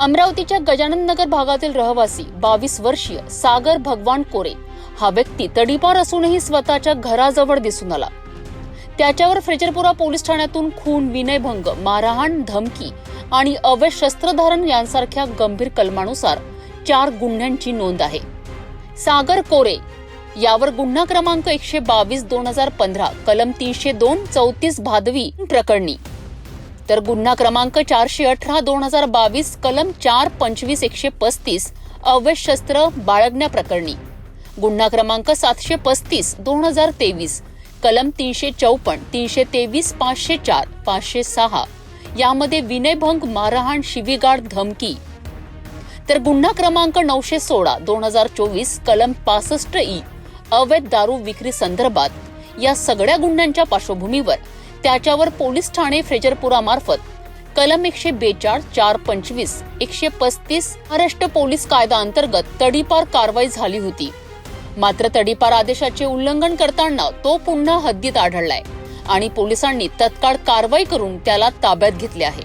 अमरावतीच्या गजानन नगर भागातील रहिवासी बावीस वर्षीय सागर भगवान कोरे. हा व्यक्ती तडीपार असूनही स्वतःच्या घराजवळ दिसून आला. त्याच्यावर फ्रेजरपुरा पोलीस ठाण्यातून खून विनयभंग मारहाण धमकी आणि अवैध शस्त्रधारण यांसारख्या गंभीर कलमानुसार चार गुन्ह्यांची नोंद आहे. सागर कोरे यावर गुन्हा क्रमांक एकशे बावीस दोन हजार पंधरा कलम तीनशे दोन चौतीस भादवी प्रकरणी तर गुन्हा क्रमांक चारशे अठरा दोन हजार बावीस कलम चार पंचवीस एकशे पस्तीस अवैध शस्त्र बाळगण्याप्रकरणी. गुन्हा क्रमांक सातशे पस्तीस दोन हजार तेवीस कलम तीनशे चौपन्न तीनशे तेवीस पाचशे चार पाचशे सहा. यामध्ये विनयभंग मारहाण शिवीगाळ धमकी. तर गुन्हा क्रमांक नऊशे सोळा दोन हजार चोवीस कलम पासष्ट ई अवैध दारू विक्री संदर्भात या सगळ्या गुन्ह्यांच्या पार्श्वभूमीवर त्याच्यावर पोलीस ठाणे फ्रेजरपुरा मार्फत कलम एकशे बेचाळ चार पंचवीस एकशे पस्तीस महाराष्ट्र पोलीस कायदा अंतर्गत तडीपार कारवाई झाली होती. मात्र तडीपार आदेशाचे उल्लंघन करताना तो पुन्हा हद्दीत आढळलाय आणि पोलिसांनी तत्काळ कारवाई करून त्याला ताब्यात घेतले आहे.